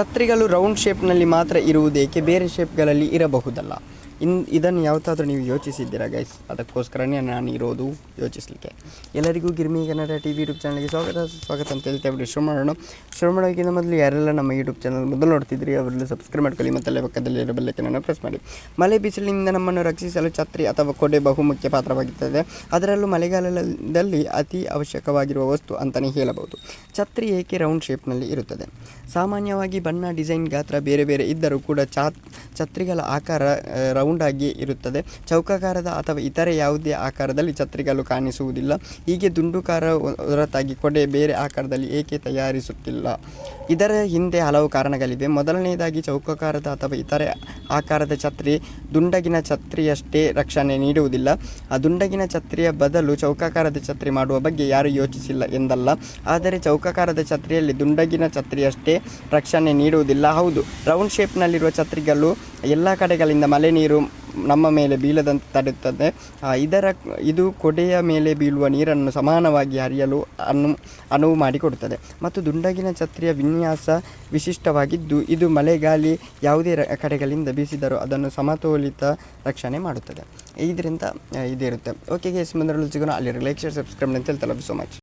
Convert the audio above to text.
ಛತ್ರಿಗಳು round ಶೇಪ್ನಲ್ಲಿ ಮಾತ್ರ ಇರುವುದೇಕೆ? ಬೇರೆ ಶೇಪ್ಗಳಲ್ಲಿ ಇರಬಹುದಲ್ಲ. ಇನ್ ಇದನ್ನು ಯಾವತ್ತಾದರೂ ನೀವು ಯೋಚಿಸಿದ್ದೀರಾ ಗೈಸ್ ಅದಕ್ಕೋಸ್ಕರನೇ ನಾನು ಇರೋದು ಯೋಚಿಸಲಿಕ್ಕೆ. ಎಲ್ಲರಿಗೂ Girmi Kannada T V YouTube ಚಾನಲ್ಗೆ ಸ್ವಾಗತ ಸ್ವಾಗತ ಅಂತ ಹೇಳ್ತಾ ಬಿಡಿ ಶುರು ಮಾಡೋಣ ಶುರು ಮಾಡೋಕ್ಕಿಂತ ಮೊದಲು ಯಾರೆಲ್ಲ ನಮ್ಮ ಯೂಟ್ಯೂಬ್ ಚಾನಲ್ ಮೊದಲು ನೋಡ್ತಿದ್ರಿ ಅವರೆಲ್ಲ ಸಬ್ಸ್ಕ್ರೈಬ್ ಮಾಡ್ಕೊಳ್ಳಿ ಮತ್ತು ಅಲ್ಲೇ ಪಕ್ಕದಲ್ಲಿ ಇರೋ ಬೆಲ್ಲಕ್ಕನ್ನು ಪ್ರೆಸ್ ಮಾಡಿ. ಮಳೆ ಬಿಸಿಲಿನಿಂದ ನಮ್ಮನ್ನು ರಕ್ಷಿಸಲು ಛತ್ರಿ ಅಥವಾ ಕೊಡೆ ಬಹುಮುಖ್ಯ ಪಾತ್ರವಾಗಿರ್ತದೆ. ಅದರಲ್ಲೂ ಮಳೆಗಾಲದಲ್ಲಿ ಅತಿ ಅವಶ್ಯಕವಾಗಿರುವ ವಸ್ತು ಅಂತಲೇ ಹೇಳಬಹುದು. ಛತ್ರಿ ಏಕೆ ರೌಂಡ್ ಶೇಪ್ನಲ್ಲಿ ಇರುತ್ತದೆ? ಸಾಮಾನ್ಯವಾಗಿ ಬಣ್ಣ ಡಿಸೈನ್ ಗಾತ್ರ ಬೇರೆ ಬೇರೆ ಇದ್ದರೂ ಕೂಡ ಛತ್ರಿಗಳ ಆಕಾರ ಆ, ರೌಂಡ್ ಇರುತ್ತದೆ. ಚೌಕಾಕಾರದ ಅಥವಾ ಇತರೆ ಯಾವುದೇ ಆಕಾರದಲ್ಲಿ ಛತ್ರಿಗಳು ಕಾಣಿಸುವುದಿಲ್ಲ. ಹೀಗೆ ದುಂಡುಕಾರ ಹೊರತಾಗಿ ಕೊಡೆ ಬೇರೆ ಆಕಾರದಲ್ಲಿ ಏಕೆ ತಯಾರಿಸುತ್ತಿಲ್ಲ? ಇದರ ಹಿಂದೆ ಹಲವು ಕಾರಣಗಳಿವೆ. ಮೊದಲನೆಯದಾಗಿ ಚೌಕಾಕಾರದ ಅಥವಾ ಇತರೆ ಆಕಾರದ ಛತ್ರಿ ದುಂಡಗಿನ ಛತ್ರಿಯಷ್ಟೇ ರಕ್ಷಣೆ ನೀಡುವುದಿಲ್ಲ. ಆ ದುಂಡಗಿನ ಛತ್ರಿಯ ಬದಲು ಚೌಕಾಕಾರದ ಛತ್ರಿ ಮಾಡುವ ಬಗ್ಗೆ ಯಾರೂ ಯೋಚಿಸಿಲ್ಲ ಎಂದಲ್ಲ. ಆದರೆ ಚೌಕಾಕಾರದ ಛತ್ರಿಯಲ್ಲಿ ದುಂಡಗಿನ ಛತ್ರಿಯಷ್ಟೇ ರಕ್ಷಣೆ ನೀಡುವುದಿಲ್ಲ. ಹೌದು, ರೌಂಡ್ ಶೇಪ್ನಲ್ಲಿರುವ ಛತ್ರಿಗಳು ಎಲ್ಲ ಕಡೆಗಳಿಂದ ಮಳೆ ನೀರು ನಮ್ಮ ಮೇಲೆ ಬೀಳದಂತೆ ತಡೆಯುತ್ತದೆ. ಇದರ ಇದು ಕೊಡೆಯ ಮೇಲೆ ಬೀಳುವ ನೀರನ್ನು ಸಮಾನವಾಗಿ ಹರಿಯಲು ಅನು ಅನುವು ಮಾಡಿಕೊಡುತ್ತದೆ. ಮತ್ತು ದುಂಡಗಿನ ಛತ್ರಿಯ ವಿನ್ಯಾಸ ವಿಶಿಷ್ಟವಾಗಿದ್ದು, ಇದು ಮಳೆಗಾಲಿ ಯಾವುದೇ ಕಡೆಗಳಿಂದ ಬೀಸಿದರೂ ಅದನ್ನು ಸಮತೋಲಿತ ರಕ್ಷಣೆ ಮಾಡುತ್ತದೆ. ಇದರಿಂದ ಇದಿರುತ್ತೆ. ಓಕೆ ಗೇಸ್ ಮುಂದೆ ಸಿಗೋಣ. ಅಲ್ಲಿ ಲೈಕ್ ಶೇರ್ ಸಬ್ಸ್ಕ್ರೈಬ್ ಅಂತ ಹೇಳ್ತಾರೆ ಸೊ ಮಚ್